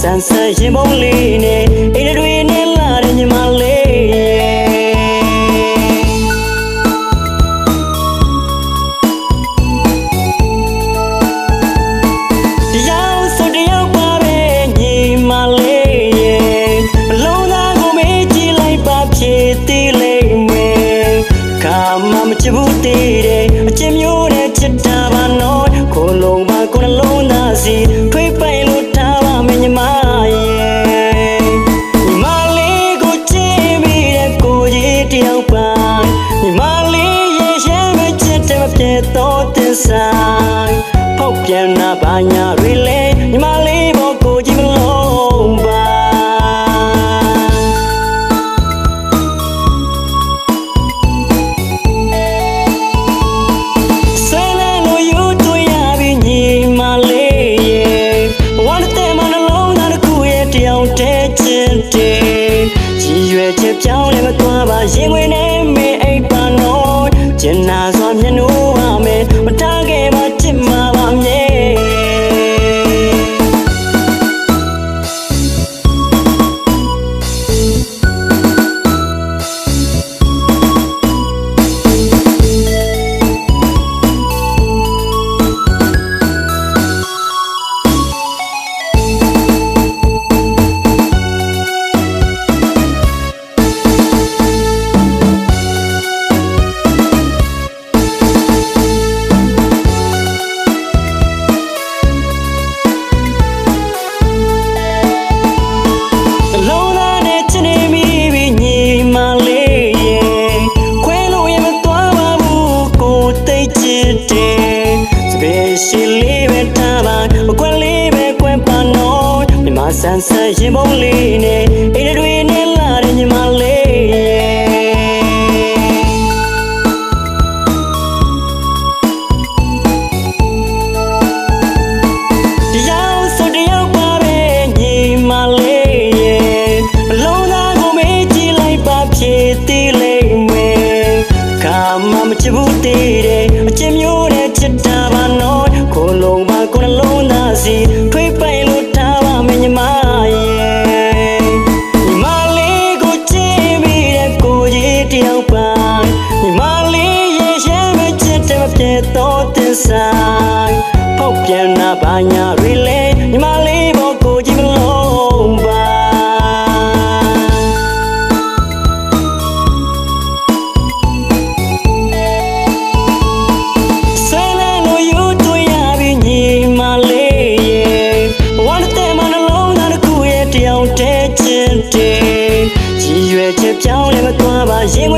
ဆန်းဆန်းရင်ပုံးလေးနဲ့အိမ်တွေနဲ့လာတဲ့ညီမလေးတရားဆိုတရားပါပဲညီမလေးရဲ့အလုံးသားကိုမေးကြည့်လိုက်ပါဖြစ်သေးလိမ့်မယ်ခါမှမချစ်ဘူးတည်တယ်အချင်းမျိုးနဲ့ချစ်တာပါနော်ကိုယ်လုံးပါကိုယ်နှလုံးသားစီ ဆိုင်ဖောက်ပြန်တာဘာညာတွေလဲညီမလေးဘောကိုကြည့်မလို့ပါဆွဲလန်းလို့ယူတွေ့ရပြီညီမလေးရဲ့ဝမ်းတဲ့မနှလုံးသားတစ်ခုရဲ့တယောက်တည်းချင်းတည်းကြည်ရွယ်ချက်ပြောင်းလဲမသွားပါရင်ဝင်နေမေအိပ်ပါနော်ကျင်နာစွာမျက်နှာ ရှိလေးပဲထားပါမကွက်လေးပဲကွက်ပါနော်မြမဆန်းဆန်းရင်ပုံးလေးနဲ့အိမ်တွေနဲ့လာတဲ့ညီမလေးရဲ့တရားဆိုတရားပါပဲညီမလေးရဲ့အလုံးသားကိုမေးကြည့်လိုက်ပါဖြစ်သေးလိမ့်မယ်ခါမှမချစ်ဘူးတ န်တာဘာညာတွေလဲညီမလေးဘောကိုကြည့်မလို့ပါဆွဲလန်းလို့ယူတွေ့ရပြီညီမလေးရဲ့ဝမ်းတဲ့မနှလုံးသားတစ်ခုရဲ့တယောက်တည်းချင်းတည်းကြည်ရွယ်ချက်ပြောင်းလဲမသွားပါရင်ဝင်နေ